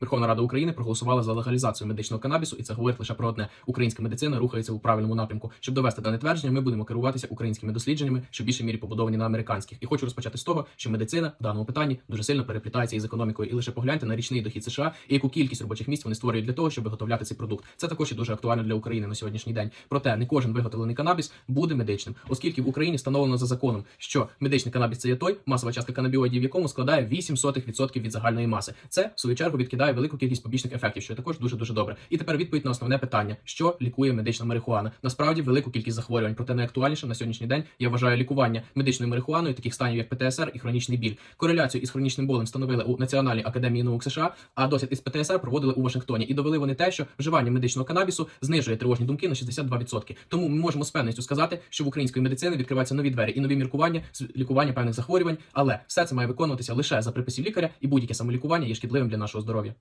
Верховна Рада України проголосувала за легалізацію медичного канабісу, і це говорить лише про одне: українська медицина рухається у правильному напрямку. Щоб довести дане твердження, ми будемо керуватися українськими дослідженнями, що в більшій мірі побудовані на американських. І хочу розпочати з того, що медицина в даному питанні дуже сильно переплітається із економікою. І лише погляньте на річний дохід США і яку кількість робочих місць вони створюють для того, щоб виготовляти цей продукт. Це також і дуже актуально для України на сьогоднішній день. Проте не кожен виготовлений канабіс буде медичним, оскільки в Україні встановлено за законом, що медичний канабіс це є той, масова частка канабіоїдів, в якому складає 0,08% від загальної маси. Це в свою чергу відкидає велику кількість побічних ефектів, що також дуже дуже добре. І тепер відповідь на основне питання: що лікує медична марихуана? Насправді велику кількість захворювань, проте найактуальніше на сьогоднішній день я вважаю лікування медичною марихуаною таких станів, як ПТСР і хронічний біль. Кореляцію із хронічним болем встановили у Національній академії наук США, а дослід із ПТСР проводили у Вашингтоні. І довели вони те, що вживання медичного канабісу знижує тривожні думки на 62%. Тому ми можемо з певністю сказати, що в української медицини відкриваються нові двері і нові міркування з лікування певних захворювань, але все це має виконуватися лише за приписів лікаря, і будь-яке самолікування є шкідливим для нашого здоров'я.